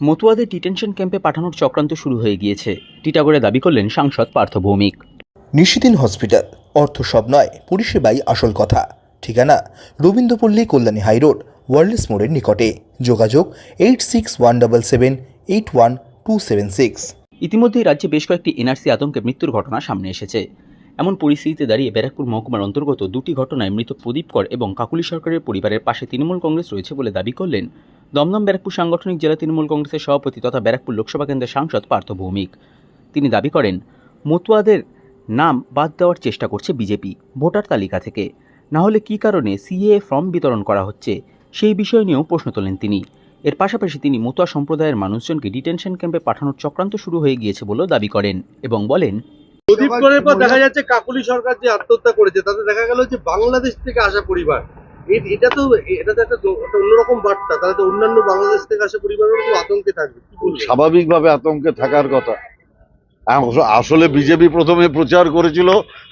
মতুয়াদের detention ক্যাম্পে পাঠানোর চক্রান্ত শুরু হয়ে গিয়েছে। টিটাগড়ে দাবি করলেন সাংসদ পার্থ ভৌমিক। নিশিদিন হসপিটাল অর্থ সব নয় পরিষেবাই আসল কথা। ঠিকানা রবীন্দ্রপল্লী কল্যাণী হাইরোড ওয়ার্ল্ডস মোড়ের নিকটে। যোগাযোগ eight six one double seven eight one two seven six. ইতিমধ্যেই রাজ্যে বেশ কয়েকটি এনআরসি আতঙ্কে মৃত্যুর ঘটনা সামনে এসেছে। এমন পরিস্থিতিতে দাঁড়িয়ে ব্যারাকপুর মহকুমার অন্তর্গত দুটি ঘটনায় মৃত প্রদীপ কর এবং কাকুলি সরকারের পরিবারের পাশে তৃণমূল কংগ্রেস রয়েছে বলে দাবি করলেন দমদম ব্যারাকপুর সাংগঠনিক জেলা তৃণমূল কংগ্রেসের সভাপতি তথা ব্যারাকপুর লোকসভা কেন্দ্রের সাংসদ পার্থ ভৌমিক। তিনি দাবি করেন, মতুয়াদের নাম বাদ দেওয়ার চেষ্টা করছে বিজেপি, ভোটার তালিকা থেকে। না হলে কী কারণে সিএ ফর্ম বিতরণ করা হচ্ছে? সেই বিষয় নিয়েও প্রশ্ন তোলেন তিনি। এর পাশাপাশি তিনি মতুয়া সম্প্রদায়ের মানুষজনকে ডিটেনশন ক্যাম্পে পাঠানোর চক্রান্ত শুরু হয়ে গিয়েছে বলেও দাবি করেন এবং বলেন, প্রদীপ করের পর দেখা যাচ্ছে কাকুলি সরকার যে আত্মহত্যা করেছে, তাতে দেখা গেল যে বাংলাদেশ থেকে আসা পরিবার এটা তো এটা তো একটা অন্যরকম বার্তা। তাহলে তো অন্যান্য বাংলাদেশ থেকে আসা পরিবারেরও তো আতঙ্কে থাকবে। স্বাভাবিকভাবে আতঙ্কে থাকার কথা। আসলে বিজেপি প্রথমে প্রচার করেছিল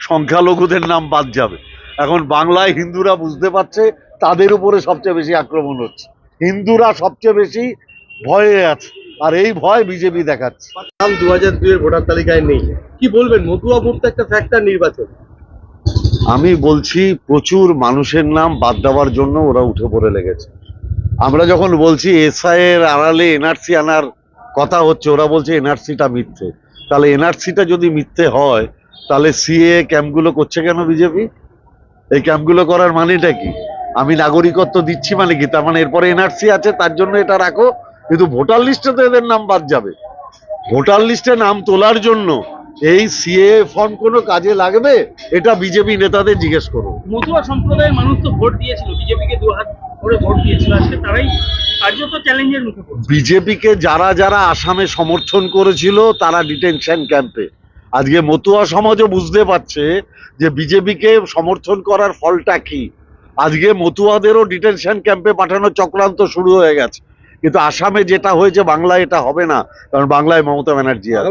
সংখ্যালঘুদের নাম বাদ যাবে। এখন বাংলায় হিন্দুরা বুঝতে পারছে তাদের উপরে সবচেয়ে বেশি আক্রমণ হচ্ছে। হিন্দুরা সবচেয়ে বেশি ভয়ে আছে আর এই ভয় বিজেপি দেখাচ্ছে। দু হাজার দুইয়ের ভোটার তালিকায় নেই। কি বলবেন? মতুয়া ভোট একটা ফ্যাক্টর নির্বাচন। আমি বলছি, প্রচুর মানুষের নাম বাদ দেওয়ার জন্য ওরা উঠে পড়ে লেগেছে। আমরা যখন বলছি এসআই এর আড়ালে এনআরসি আনার কথা হচ্ছে, ওরা বলছে এনআরসিটা মিথ্যে। তাহলে এনআরসিটা যদি মিথ্যে হয়, তাহলে সিএ ক্যাম্পগুলো করছে কেন বিজেপি? এই ক্যাম্পগুলো করার মানেটা কি? আমি নাগরিকত্ব দিচ্ছি মানে কি? তার মানে এরপরে এনআরসি আছে, তার জন্য এটা রাখো, কিন্তু ভোটার লিস্টে তো এদের নাম বাদ যাবে। ভোটার লিস্টে নাম তোলার জন্য এই সিএ ফর্ম কোনো কাজে লাগবে? এটা বিজেপি নেতাদের জিজ্ঞেস করুন মতুয়া সম্প্রদায়ের মানুষ তো ভোট দিয়েছিল বিজেপিকে দু হাত করে ভোট দিয়েছিল আজকে তারাই কার্যত চ্যালেঞ্জের মুখে বিজেপিকে যারা যারা আসামে সমর্থন করেছিল তারা ডিটেনশন ক্যাম্পে আজকে মতুয়া সমাজও বুঝতে পারছে যে বিজেপিকে সমর্থন করার ফলটা কি। আজকে মতুয়াদেরও ডিটেনশন ক্যাম্পে পাঠানোর চক্রান্ত শুরু হয়ে গেছে। কিন্তু আসামে যেটা হয়েছে বাংলায় এটা হবে না কারণ বাংলায় মমতা ব্যানার্জি আছে।